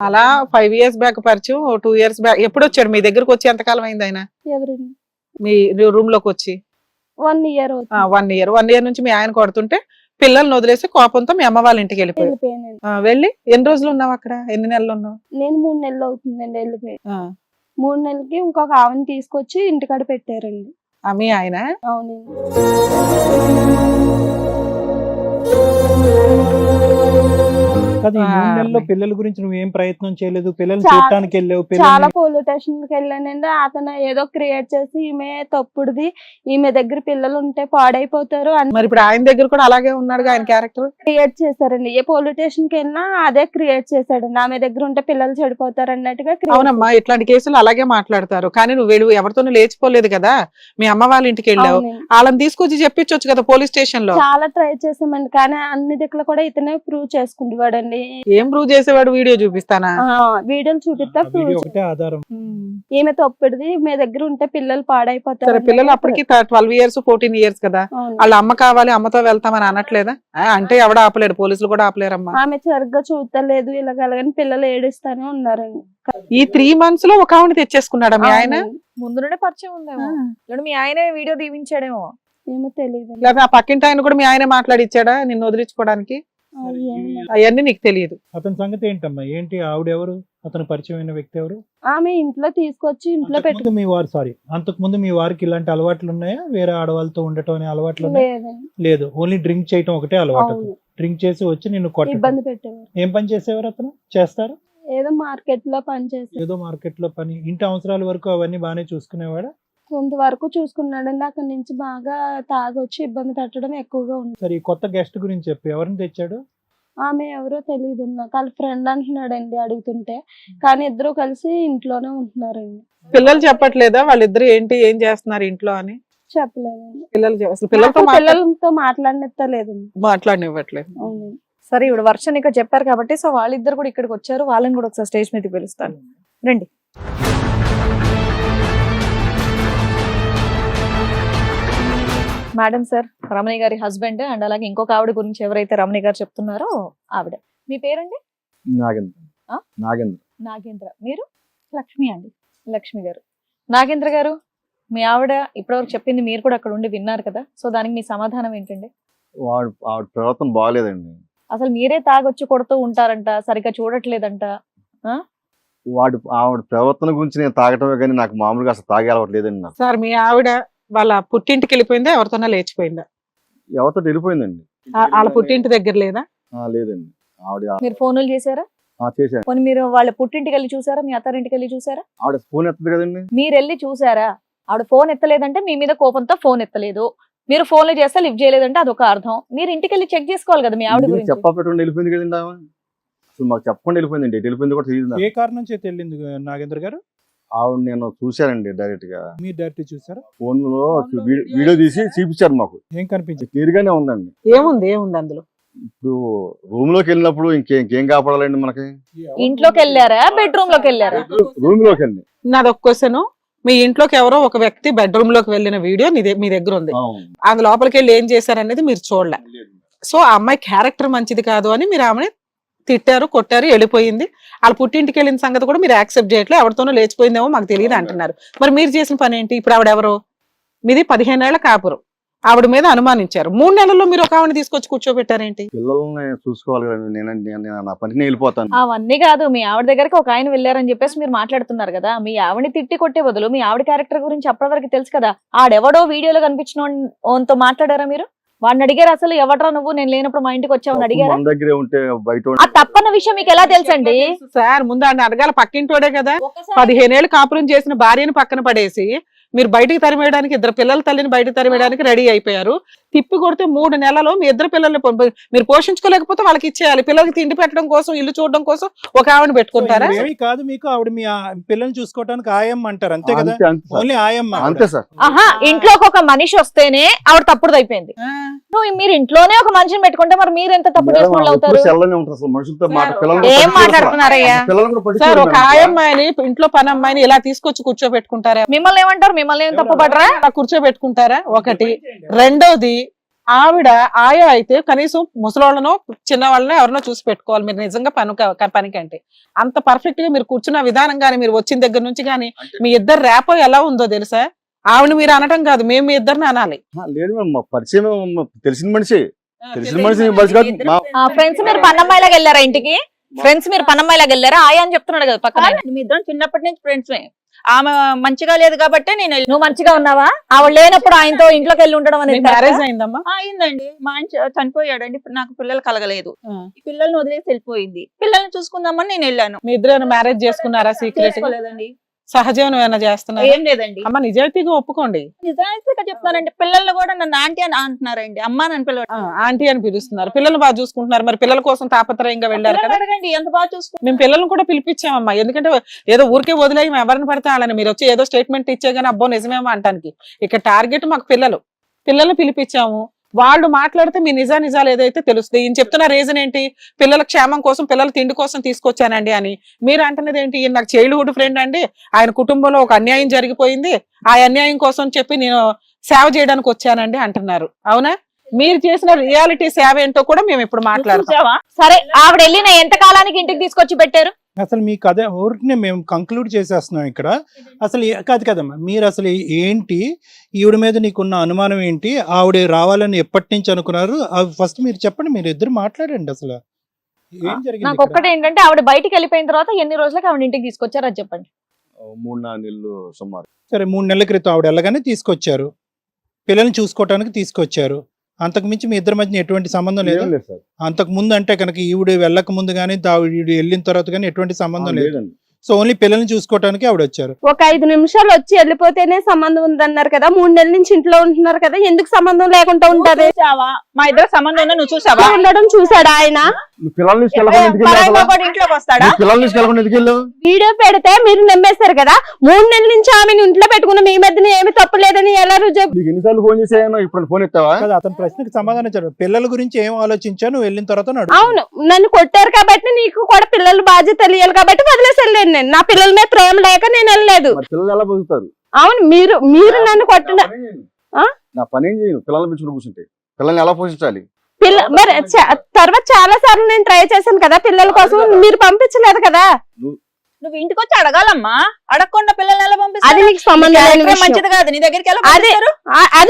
అలా five years back పరిచయం two years back ఎప్పుడు వచ్చాడు మీ దగ్గరకు వచ్చి ఎంతకాలం అయింది ఆయన? ఎవరండి? మీ రూమ్లోకి వచ్చి? One year one year one year నుంచి మీ ఆయన కొడుతుంటే పిల్లల్ని వదిలేసి కోపంతో మీ అమ్మ వాళ్ళ ఇంటికి వెళ్ళిపోయానండి. ఆ, వెళ్ళి ఎన్ని రోజులు ఉన్నావు అక్కడ? ఎన్ని నెలలు ఉన్నావు? నేను మూడు నెలలు అవుతుందండి వెళ్ళిపోయి. ఆ, మూడు నెలలకి ఇంకొక ఆవిని తీసుకొచ్చి ఇంటికాడ పెట్టారండి. ఆ, మీ ఆయన? అవునండి. కాదు ఈ ఆ, మూడు నెలల్లో. పిల్లల గురించి నువ్వు ఏం ప్రయత్నం చేయలేదు? పిల్లల్ని చూడటానికి వెళ్ళావు? చాలా పోలీస్ స్టేషన్కి వెళ్ళానండి. అతను ఏదో క్రియేట్ చేసి ఈమె తప్పుడుది. ఈమె దగ్గర పిల్లలు ఉంటే పాడైపోతారు. అని మరి ఇప్పుడు ఆయన దగ్గర కూడా అలాగే ఉన్నాడుగా ఆయన క్యారెక్టర్? క్రియేట్ చేశారండి. ఏ పోలీస్ స్టేషన్కి వెళ్ళినా అదే క్రియేట్ చేశాడండి. ఆమె దగ్గర ఉంటే పిల్లలు చెడిపోతారు అన్నట్టుగా అవునమ్మా ఇట్లాంటి కేసులు అలాగే మాట్లాడతారు. కానీ నువ్వు వెళ్ళు ఎవరితోనూ లేచిపోలేదు కదా? మీ అమ్మ వాళ్ళ ఇంటికి వెళ్ళావు. వాళ్ళని తీసుకొచ్చి చెప్పించవచ్చు కదా పోలీస్ స్టేషన్లో చాలా ట్రై చేసామండి కానీ అన్ని దిక్కులు కూడా ఇతనే ప్రూవ్ చేసుకుంటువాడండి ఏం ప్రూవ్ చేసేవాడు వీడియో చూపిస్తానా? ఆ, వీడియోలు చూపిస్తా ఒకటే ఆధారం. ఈమె తప్పుడుది మీ దగ్గర ఉంటే పిల్లలు పాడైపోతారు సరే పిల్లలు అప్పటికి ట్వెల్వ్ ఇయర్స్ ఫోర్టీన్ ఇయర్స్ కదా. వాళ్ళ అమ్మ కావాలి అమ్మతో వెళ్తామని అనట్లేదా? అంటే ఎవడ ఆపలేడు పోలీసులు కూడా ఆపలేరమ్మా. ఆమె సరిగ్గా చూడలేదు ఇలాగలగని పిల్లలు ఏడుస్తానే ఉన్నారండి. ఈ త్రీ మంత్స్లో ఒక ఆవిడ తెచ్చేసుకున్నాడా మీ ఆయన. ముందు నుండే పరిచయం ఉందేమో. మీ ఆయనే వీడియో దీవించాడేమో. ఏమో తెలియదు లేదా ఆ పక్కింటి ఆయన కూడా మీ ఆయన మాట్లాడిచ్చాడా నిన్ను వదిలించుకోవడానికి? అవన్నీ నీకు తెలియదు. అతని సంగతి ఏంటమ్మా? ఏంటి ఆవిడెవరు? అతను పరిచయమైన వ్యక్తి ఎవరు? ఆమె ఇంట్లో తీసుకొచ్చి ఇంట్లో పెట్టు మీ వారు సారీ అంతకుముందు మీ వారికి ఇలాంటి అలవాట్లు ఉన్నాయా? వేరే ఆడవాళ్ళతో ఉండటం అనే అలవాట్లు లేదు. ఓన్లీ డ్రింక్ చేయటం ఒకటే అలవాటు. డ్రింక్ చేసి వచ్చి నిన్ను ఇబ్బంది పెట్టేవారు. ఏం పని చేసేవారు అతను? చేస్తారు? ఏదో మార్కెట్లో పని చేసి ఏదో మార్కెట్లో పని. ఇంటి అవసరాల వరకు అవన్నీ బాగానే చూసుకునేవాడా? కొంతవరకు చూసుకున్నాడండి. అక్కడి నుంచి బాగా తాగొచ్చి ఇబ్బంది పెట్టడం ఎక్కువగా ఉంది. సరే ఈ కొత్త గెస్ట్ గురించి చెప్పు. ఎవరిని తెచ్చాడు? ఆమె ఎవరో తెలియదు నాకు వాళ్ళ ఫ్రెండ్ అంటున్నాడండి అడుగుతుంటే. కానీ ఇద్దరు కలిసి ఇంట్లోనే ఉంటున్నారండి. పిల్లలు చెప్పట్లేదా? వాళ్ళిద్దరు ఏంటి ఏం చేస్తున్నారు ఇంట్లో అని? చెప్పలేదండి. పిల్లలు అసలు పిల్లలతో నాకు మాట్లా- పిల్లలతో మాట్లాడినెత్తలేదండి. మాట్లాడనివ్వట్లేదు. అవునండి సరే ఇప్పుడు వర్షం ఇక్కడ చెప్పారు కాబట్టి సో వాళ్ళిద్దరు కూడా ఇక్కడికి వచ్చారు. వాళ్ళని కూడా ఒకసారి స్టేజ్ మీదకి పిలుస్తాను. రండి. మేడం సార్ రమణి గారి హస్బెండ్ అండ్ అలాగే ఇంకొక ఆవిడ గురించి ఎవరైతే రమణి గారు చెప్తున్నారో ఆవిడ. మీ పేరండి? నాగేంద్ర. ఆ? నాగేంద్ర. నాగేంద్ర. మీరు? లక్ష్మి అండి. లక్ష్మి గారు. నాగేంద్ర గారు మీ ఆవిడ ఇప్పటివరకు చెప్పింది మీరు కూడా అక్కడ ఉండి విన్నారు కదా? సో దానికి మీ సమాధానం ఏంటండి? వాడు ఆవిడ ప్రవర్తన బాగాలేదండి అసలు మీరే తాగొచ్చి కొడుతూ ఉంటారంట సరిగ్గా చూడట్లేదంట వాడు ఆవిడ ప్రవర్తన గురించి నేను తాగటమే కానీ నాకు మామూలుగా అసలు తాగే అలవాటు లేదండి నాకు. సార్ మీ ఆవిడ వాళ్ళ పుట్టింటికి వెళ్ళిపోయిందా ఎవరితోనా లేచిపోయిందా? ఎవరితో వెళ్ళిపోయిందండి. ఆ- వాళ్ళ పుట్టింటి దగ్గర లేదా? ఆ, లేదండి. ఆవిడ మీరు ఫోనులు చేశారా? ఆ, చేశాను. పోనీ మీరు వాళ్ళ పుట్టింటికి వెళ్ళి చూసారా? మీ అత్తారింటికి వెళ్ళి చూసారా? ఆవిడ ఫోన్ ఎత్తదు కదండి. మీరు వెళ్ళి చూసారా? ఆవిడ ఫోన్ ఎత్తలేదంటే మీ మీద కోపంతో ఫోన్ ఎత్తలేదు. మీరు ఫోన్లు చేస్తే లిఫ్ట్ చేయలేదంటే అదొక అర్థం. మీరు ఇంటికి వెళ్ళి చెక్ చేసుకోవాలి కదా మీ ఆవిడ గురించి. చెప్పా వెళ్ళిపోయింది కదండి ఆమె అసలు మాకు చెప్పకుండా వెళ్ళిపోయిందండి. ఎటు వెళ్ళిపోయింది కూడా తెలియదు నాకు. ఏ కారణం చేతి వెళ్ళింది నాగేంద్ర గారు? ఆవిడ నేను చూశానండి డైరెక్ట్గా మీరు డైరెక్ట్ చూసారా? ఫోన్లో వీడియో తీసి చూపించారు మాకు. ఏం కనిపించింది? క్లియర్ గానే ఉందండి. ఏముంది? ఏముంది అందులో? ఇప్పుడు రూమ్లోకి వెళ్ళినప్పుడు ఇంకేం ఇంకేం కాపాడాలండి మనకి? ఇంట్లోకి వెళ్ళారా? బెడ్రూమ్లోకి వెళ్ళారా? రూమ్లోకి వెళ్ళి. నాది ఒక క్వశ్చన్. మీ ఇంట్లోకి ఎవరో ఒక వ్యక్తి బెడ్రూమ్లోకి వెళ్ళిన వీడియో మీ దగ్గర ఉంది. అది లోపలికి వెళ్ళి ఏం చేశారనేది మీరు చూడలే. సో ఆ అమ్మాయి క్యారెక్టర్ మంచిది కాదు అని మీరు ఆమెని తిట్టారు కొట్టారు వెళ్ళిపోయింది. వాళ్ళ పుట్టింటికి వెళ్ళిన సంగతి కూడా మీరు యాక్సెప్ట్ చేయట్లేదు. ఎవరితోనో లేచిపోయిందేమో మాకు తెలియదు అంటున్నారు. మరి మీరు చేసిన పని ఏంటి? ఇప్పుడు ఆవిడ ఎవరు? మీది పదిహేనేళ్ళ కాపురం. ఆవిడ మీద అనుమానించారు. మూడు నెలల్లో మీరు ఒక ఆవిడని తీసుకొచ్చి కూర్చోబెట్టారేంటి? పిల్లల్ని చూసుకోవాలి నా పనికి వెళ్ళిపోతాను. అవన్నీ కాదు. మీ ఆవిడ దగ్గరికి ఒక ఆయన వెళ్ళారని చెప్పేసి మీరు మాట్లాడుతున్నారు కదా. మీ ఆవిడని తిట్టి కొట్టే బదులు మీ ఆవిడ క్యారెక్టర్ గురించి అప్పటి వరకు తెలుసు కదా. ఆడెవడో వీడియోలో కనిపించిన మాట్లాడారా మీరు? వాడిని అడిగారు అసలు ఎవట్రా నువ్వు? నేను లేనప్పుడు మా ఇంటికి వచ్చావు అడిగారా? మన దగ్గరే ఉంటే బయట ఆ తప్పన్న విషయం మీకు ఎలా తెలుసండి? సార్ ముందు ఆయన అడగాల. పక్కింటోడే కదా. పదిహేనేళ్ళు కాపురం చేసిన భార్యను పక్కన పడేసి మీరు బయటికి తరిమేయడానికి ఇద్దరు పిల్లల తల్లిని బయటకు తరిమేయడానికి రెడీ అయిపోయారు. తిప్పి కొడితే మూడు నెలలు మీ ఇద్దరు పిల్లల్ని మీరు పోషించుకోలేకపోతే వాళ్ళకి ఇచ్చేయాలి. పిల్లలకి తిండి పెట్టడం కోసం ఇల్లు చూడడం కోసం ఒక ఆవిడ పెట్టుకుంటారా? ఏమి కాదు మీకు ఆవిడ మీ పిల్లల్ని చూసుకోవడానికి ఆయమ్మ అంటారు. అంతే కదా. ఓన్లీ ఆయమ్మ ఆవిడ. అంతే సార్. ఆహా ఇంట్లోకి ఒక మనిషి వస్తేనే ఆవిడ తప్పుడు అయిపోయింది మీరు ఇంట్లోనే ఒక మనిషిని పెట్టుకుంటే మరి మీరు ఎంత తప్పు మేడం, చేసిన వాళ్ళు ఆవిడ ఎప్పుడు అవుతారు ఏం. మాట్లాడుతున్నారయ్యా? సార్ ఒక. ఆయమ్మాయిని ఇంట్లో పని అమ్మాయిని ఇలా తీసుకొచ్చి కూర్చోబెట్టుకుంటారా? మిమ్మల్ని ఏమంటారు? మిమ్మల్ని ఏం తప్పు పడరా అలా కూర్చోబెట్టుకుంటారా? ఒకటి. రెండోది ఆవిడ ఆయా అయితే కనీసం ముసలోళ్ళనో చిన్నవాళ్ళనో ఎవరినో చూసి పెట్టుకోవాలి. మీరు నిజంగా పని పనికి అంటే అంత పర్ఫెక్ట్గా మీరు కూర్చున్న విధానం కానీ మీరు వచ్చిన దగ్గర నుంచి కానీ మీ ఇద్దరు రేపో ఎలా ఉందో తెలుసా? ఆవిడ మీరు అనటం కాదు మేము మీ ఇద్దరిని అనాలి. లేదు మా పరిచయం తెలిసిన మనిషి. తెలిసిన మనిషి ఫ్రెండ్స్ మీరు పన్నమ్మాయిలాగా వెళ్ళారా ఇంటికి? ఫ్రెండ్స్ మీరు పన్నమ్మాయిలాగా వెళ్ళారా? ఆయా అని చెప్తున్నాడు కదా పక్కన. మీ ఇద్దరం చిన్నప్పటి నుంచి ఫ్రెండ్స్ ఆమె మంచిగా లేదు కాబట్టి నేను వెళ్ళి- నువ్వు మంచిగా ఉన్నావా? ఆవిడ లేనప్పుడు ఆయనతో ఇంట్లోకి వెళ్ళి ఉండడం అనేది మ్యారేజ్ అయిందమ్మా? అయిందండి. మా ఆయన చనిపోయాడండి. నాకు పిల్లలు కలగలేదు. పిల్లల్ని వదిలేసి వెళ్ళిపోయింది. పిల్లల్ని చూసుకుందామని నేను వెళ్ళాను. మీ ఇద్దరు మ్యారేజ్ చేసుకున్నారా సీక్రెట్ చేసుకోలేదండి. సహజీవనం ఏమైనా చేస్తున్నారా? ఏం లేదండి. అమ్మ నిజాయితీగా ఒప్పుకోండి. నిజాయితీగా చెప్తానండి పిల్లలు కూడా నన్ను ఆంటీ అని అంటున్నారండి. అమ్మ నన్ను పిల్లలు ఆంటీ అని పిలుస్తున్నారు. పిల్లలు బాగా చూసుకుంటున్నారు. మరి పిల్లల కోసం తాపత్రయంగా వెళ్ళారు కదా? అడగండి. ఎంత బాగా చూసుకుంటారు? మేము పిల్లల్ని కూడా పిలిపించామమ్మా. ఎందుకంటే ఏదో ఊరికే వదిలేయి ఎవరిని పడితే వాళ్ళని. మీరు వచ్చి ఏదో స్టేట్మెంట్ ఇచ్చే కానీ అబ్బో నిజమేమో అంటానికి. ఇక్కడ టార్గెట్ మాకు పిల్లలు. పిల్లల్ని పిలిపించాము. వాళ్ళు మాట్లాడితే మీ నిజా నిజాలు ఏదైతే తెలుస్తుంది ఈయన చెప్తున్న రీజన్ ఏంటి? పిల్లల క్షేమం కోసం పిల్లల తిండి కోసం తీసుకొచ్చానండి అని. మీరు అంటున్నది ఏంటి? ఈయన నాకు చైల్డ్హుడ్ ఫ్రెండ్ అండి. ఆయన కుటుంబంలో ఒక అన్యాయం జరిగిపోయింది. ఆ అన్యాయం కోసం చెప్పి నేను సేవ చేయడానికి వచ్చానండి అంటున్నారు. అవునా? మీరు చేసిన రియాలిటీ సేవ ఏంటో కూడా మేము ఇప్పుడు మాట్లాడుతున్నాం సరే ఆవిడ వెళ్ళిన ఎంత కాలానికి ఇంటికి తీసుకొచ్చి పెట్టారు? అసలు మీ కథ ఊరికనే మేము కంక్లూడ్ చేసేస్తున్నాం ఇక్కడ. అసలు కాదు కదమ్మా మీరు అసలు ఏంటి? ఈవిడ మీద నీకున్న అనుమానం ఏంటి? ఆవిడ రావాలని ఎప్పటి నుంచి అనుకున్నారు? అవి ఫస్ట్ మీరు చెప్పండి మీరు ఇద్దరు మాట్లాడండి అసలు. ఏం జరిగింది నాకు? ఒక్కటే ఏంటంటే ఆవిడ బయటికి వెళ్ళిపోయిన తర్వాత ఎన్ని రోజులకి ఆవిడ ఇంటికి తీసుకొచ్చారు అది చెప్పండి. మూడు నాలుగు నెలలు సుమారు. సరే మూడు నెలల క్రితం ఆవిడ వెళ్ళగానే తీసుకొచ్చారు. పిల్లల్ని చూసుకోవటానికి తీసుకొచ్చారు. అంతకు మించి మీ ఇద్దరి మధ్య ఎటువంటి సంబంధం లేదు? ఏం లేదు సార్. అంతకు ముందు అంటే కనుక ఈవిడ వెళ్ళక ముందు కానీ ఆవిడ వెళ్ళిన తర్వాత కానీ ఎటువంటి సంబంధం లేదు. లేదండి. సో ఓన్లీ పిల్లల్ని చూసుకోవటానికి ఆవిడ వచ్చారు. ఒక ఐదు నిమిషాలు వచ్చి వెళ్ళిపోతేనే సంబంధం ఉందన్నారు కదా మూడు నెలల నుంచి ఇంట్లో ఉంటున్నారు కదా ఎందుకు సంబంధం లేకుండా ఉంటది? చూసావా? మా ఇద్దరు సంబంధం ఉందో? నువ్వు చూసావా? ఉండడం చూసాడా ఆయన? పిల్లల్ని తీసుకెళ్ళకుండా ఎందుకు వెళ్ళావు వీడియో పెడితే మీరు నమ్మేస్తారు కదా? మూడు నెలల నుంచి ఆమెను ఇంట్లో పెట్టుకున్న మీ మధ్యన ఏమి తప్పు లేదని ఎలా రుజువు నీకు ఎన్నిసార్లు ఫోన్ చేసాను ఇప్పుడు ఫోన్ ఎత్తావా? కదా అతని ప్రశ్నకు సమాధానం చెప్పారు పిల్లల గురించి ఏం ఆలోచించా నువ్వు వెళ్ళిన తర్వాత నడు అవును. నన్ను కొట్టారు కాబట్టి నీకు కూడా పిల్లల బాధ్యత తెలియాలి కాబట్టి వదిలేసి వెళ్ళాను నేను. నా పిల్లల మీద ప్రేమ లేక నేను వెళ్ళలేదు. పిల్లలు ఎలా బతుకుతారు? అవును మీరు మీరు నన్ను కొట్టిన నా పని ఏం చేయను. ఆ? నా పని ఏం చేయను? పిల్లల్ని పెంచుకుని కూర్చుంటే. పిల్లల్ని ఎలా పోషించాలి? పిల్ల మరి తర్వాత చాలా సార్లు నేను ట్రై చేశాను కదా పిల్లల కోసం. మీరు పంపించలేదు కదా? నువ్వు ఇంటికి వచ్చి అడగాలమ్మా. అడగకుండా పిల్లల్ని ఎలా అది పంపిస్తారు సంబంధం. మంచిది కాదు. నీ దగ్గరికి ఎలా అదే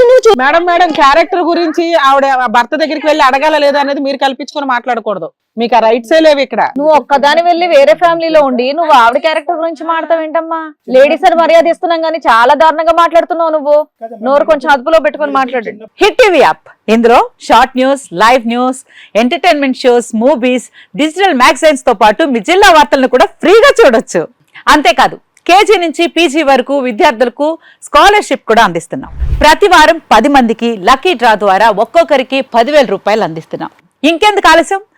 నువ్వు మేడం మేడం క్యారెక్టర్ గురించి ఆవిడ ఆ భర్త దగ్గరికి వెళ్ళి అడగాల లేదా అనేది మీరు కల్పించుకొని మాట్లాడకూడదు. మీకు ఆ రైట్సే లేవు ఇక్కడ. నువ్వు ఒక్కదాని వెళ్ళి వేరే ఫ్యామిలీలో ఉండి నువ్వు ఆవిడ క్యారెక్టర్ గురించి మాట్లాడతావు ఏంటమ్మా? లేడీస్ అని మర్యాద ఇస్తున్నాం కానీ చాలా దారుణంగా మాట్లాడుతున్నావు నువ్వు. నోరు కొంచెం అదుపులో పెట్టుకొని మాట్లాడు. హిట్ టీవీ యాప్ ఇందులో short news live news entertainment shows movies digital మ్యాగజైన్స్తో పాటు మీ జిల్లా వార్తలను కూడా ఫ్రీగా చూడొచ్చు. అంతేకాదు కేజీ నుంచి పీజీ వరకు విద్యార్థులకు స్కాలర్షిప్ కూడా అందిస్తున్నాం. ప్రతి వారం పది మందికి లక్కీ డ్రా ద్వారా ఒక్కొక్కరికి పదివేల రూపాయలు అందిస్తున్నాం. ఇంకెందుకు ఆలస్యం?